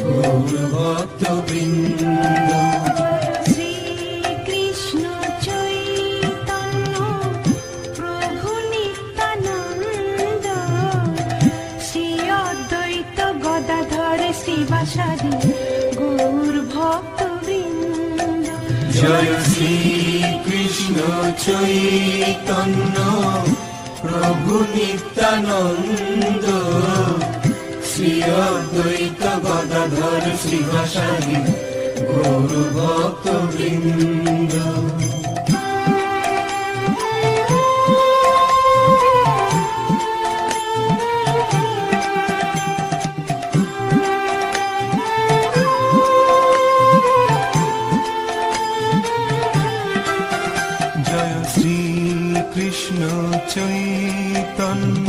গৌর শ্রীকৃষ্ণ চৈতন্য প্রভু নিত্যানন্দ শ্রী অদ্বৈত গদাধর শিবাসাদি গৌর ভক্ত জয় শ্রী কৃষ্ণ চৈতন্য প্রভু নিত্যানন্দ শ্রী অদ্বৈত গদাধর শ্রীবাসাদি গৌর ভক্ত বৃন্দ জয় শ্রী কৃষ্ণ চৈতন্য।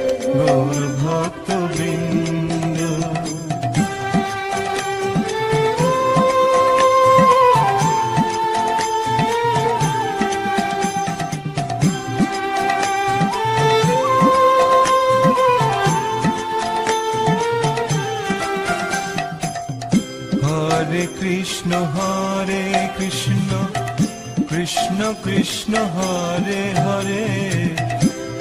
গৌর ভক্ত বৃন্দ হরে কৃষ্ণ হরে কৃষ্ণ কৃষ্ণ কৃষ্ণ হরে হরে।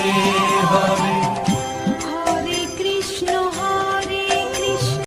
हरे हरे